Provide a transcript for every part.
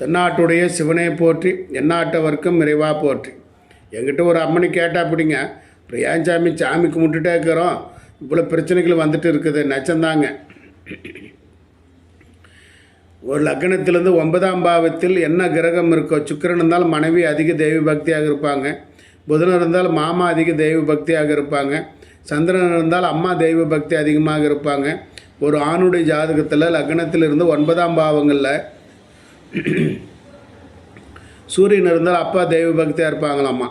தென்னாட்டுடைய சிவனை போற்றி எந்நாட்டவர்க்கும் இறைவா போற்றி. எங்கிட்ட ஒரு அம்மனி கேட்டால் அப்படிங்க அப்புறம் ஏன் சாமி சாமி கும்பிட்டுட்டே இருக்கிறோம். இவ்வளோ பிரச்சனைகள் வந்துட்டு இருக்குது நச்சந்தாங்க ஒரு லக்னத்திலேருந்து ஒன்பதாம் பாவத்தில் என்ன கிரகம் இருக்கோ சுக்கிரன் இருந்தால் மனைவி அதிக தெய்வ பக்தியாக இருப்பாங்க. புதன் இருந்தால் மாமா அதிக தெய்வ பக்தியாக இருப்பாங்க. சந்திரன் இருந்தால் அம்மா தெய்வ பக்தி அதிகமாக இருப்பாங்க. ஒரு ஆணுடைய ஜாதகத்தில் லக்னத்திலிருந்து ஒன்பதாம் பாவங்களில் சூரியன் இருந்தால் அப்பா தெய்வ பக்தியாக இருப்பாங்களாம்மா.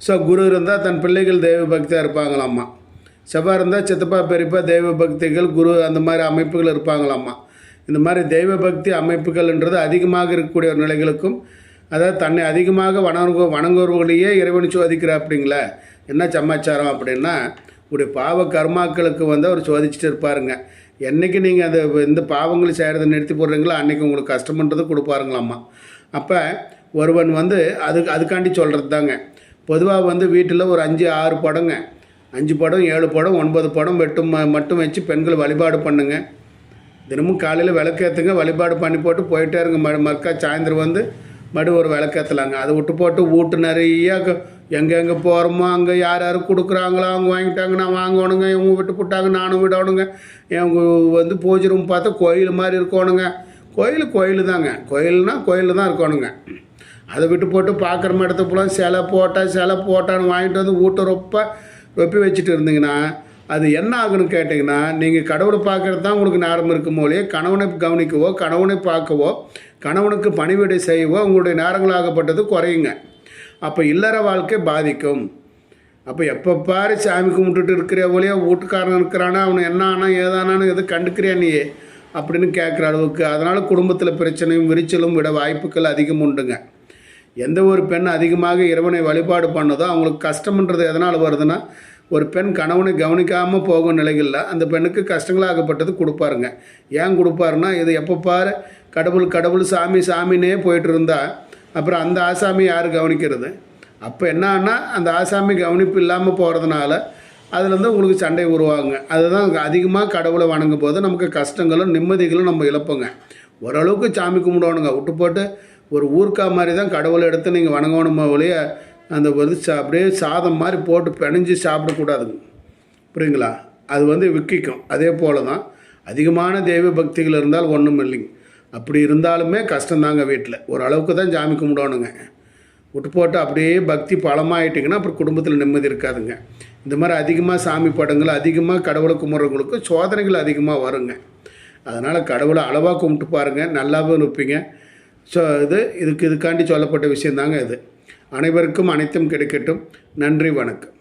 ஸோ குரு இருந்தால் தன் பிள்ளைகள் தெய்வ பக்தியாக இருப்பாங்களாம்மா. செவ்வாய் இருந்தால் சித்தப்பா பெரியப்பா தெய்வ பக்திகள் குரு அந்த மாதிரி அமைப்புகள் இருப்பாங்களாம்மா. இந்த மாதிரி தெய்வ பக்தி அமைப்புகள்ன்றது அதிகமாக இருக்கக்கூடிய ஒரு நிலைகளுக்கும் அதாவது தன்னை அதிகமாக வணங்கு வணங்குவர்களையே இறைவன் சோதிக்கிற அப்படிங்களே. என்ன சமாச்சாரம் அப்படின்னா உடைய பாவ கர்மாக்களுக்கு வந்து அவர் சோதிச்சுட்டு இருப்பாருங்க. என்னைக்கு நீங்கள் அதை இந்த பாவங்களை செய்கிறத நிறுத்தி போடுறீங்களோ அன்றைக்கி உங்களுக்கு கஷ்டம்ன்றது கொடுப்பாருங்களாம்மா. அப்போ ஒருவன் வந்து அதுக்கு அதுக்காண்டி சொல்கிறது தாங்க பொதுவாக வந்து வீட்டில் ஒரு அஞ்சு ஆறு படங்க. அஞ்சு படம் ஏழு படம் ஒன்பது படம் வெட்டும் ம- மட்டும் வச்சு பெண்கள் வழிபாடு பண்ணுங்க. தினமும் காலையில் விளக்கேற்றுங்க வழிபாடு பண்ணி போட்டு போயிட்டே இருங்க. மறுக்கா சாயந்தரம் வந்து மறுபடி ஒரு விளக்கேற்றலாங்க அதை விட்டு போட்டு வீட்டு நிறையா எங்கெங்கே போகிறோமோ அங்கே யார் யார் கொடுக்குறாங்களோ அவங்க வாங்கிட்டாங்க நான் வாங்கணுங்க. இவங்க விட்டு போட்டாங்க நானும் விடணுங்க. இவங்க வந்து பூஜை ரூம் பார்த்தா கோயில் மாதிரி இருக்கணுங்க. கோயில் கோயில் தாங்க கோயில்னா கோயில் தான் இருக்கணுங்க. அதை விட்டு போட்டு பார்க்குற இடத்த போலாம் சிலை போட்டால் சிலை போட்டான்னு வாங்கிட்டு வந்து வீட்டை ரொப்ப ரொப்பி வச்சுட்டு இருந்தீங்கன்னா அது என்ன ஆகுன்னு கேட்டிங்கன்னா நீங்கள் கடவுளை பார்க்கறது தான் உங்களுக்கு நேரம் இருக்கும் போலயே கணவனை கவனிக்கவோ கணவனை பார்க்கவோ கணவனுக்கு பணிவிடை செய்யவோ உங்களுடைய நேரங்களாகப்பட்டது குறையுங்க. அப்போ இல்லற வாழ்க்கை பாதிக்கும். அப்போ எப்போ பாரு சாமி கும்பிட்டுட்டு இருக்கிற ஒளியா வீட்டுக்காரன் இருக்கிறானா அவனை என்ன ஆனா ஏதானான்னு எது கண்டுக்கிறியா நீ அப்படின்னு கேட்குற அளவுக்கு அதனால் குடும்பத்தில் பிரச்சனையும் விரிச்சலும் விட வாய்ப்புகள் அதிகம் உண்டுங்க. எந்த ஒரு பெண் அதிகமாக இறைவனை வழிபாடு பண்ணதோ அவங்களுக்கு கஷ்டம்ன்றது எதனால் வருதுன்னா ஒரு பெண் கணவனை கவனிக்காமல் போகும் நிலைகளில் அந்த பெண்ணுக்கு கஷ்டங்களாகப்பட்டது கொடுப்பாருங்க. ஏன் கொடுப்பாருன்னா இது எப்போ பாரு கடவுள் கடவுள் சாமி சாமின்னே போயிட்டு இருந்தால் அப்புறம் அந்த ஆசாமி யார் கவனிக்கிறது? அப்போ என்னன்னா அந்த ஆசாமி கவனிப்பு இல்லாமல் போகிறதுனால அதுலேருந்து உங்களுக்கு சண்டை உருவாகுங்க. அதுதான் அதிகமாக கடவுளை வணங்கும் போது நமக்கு கஷ்டங்களும் நிம்மதிகளும் நம்ம இழப்போங்க. ஓரளவுக்கு சாமி கும்பிடணுங்க விட்டு போட்டு ஒரு ஊர்க்கா மாதிரி தான் கடவுளை எடுத்து நீங்கள் வணங்கணுமோ ஒழிய அந்த வந்து சா அப்படியே சாதம் மாதிரி போட்டு பிணைஞ்சு சாப்பிடக்கூடாதுங்க. புரியுங்களா? அது வந்து விக்கிக்கும். அதே போல தான் அதிகமான தெய்வ பக்திகள் இருந்தால் ஒன்றும் இல்லைங்க. அப்படி இருந்தாலுமே கஷ்டந்தாங்க வீட்டில் ஓரளவுக்கு தான் சாமி கும்பிடணுங்க. விட்டு போட்டு அப்படியே பக்தி பலமாயிட்டிங்கன்னா அப்புறம் குடும்பத்தில் நிம்மதி இருக்காதுங்க. இந்த மாதிரி அதிகமாக சாமி படங்கள் அதிகமாக கடவுளை கும்பிட்றவங்களுக்கு சோதனைகள் அதிகமாக வருங்க. அதனால் கடவுளை அளவாக கும்பிட்டு பாருங்கள் நல்லாவும் இருப்பீங்க ஸோ இது இதுக்கு இதுக்காண்டி சொல்லப்பட்ட விஷயந்தாங்க இது. அனைவருக்கும் அனைத்தும் கிடைக்கட்டும். நன்றி வணக்கம்.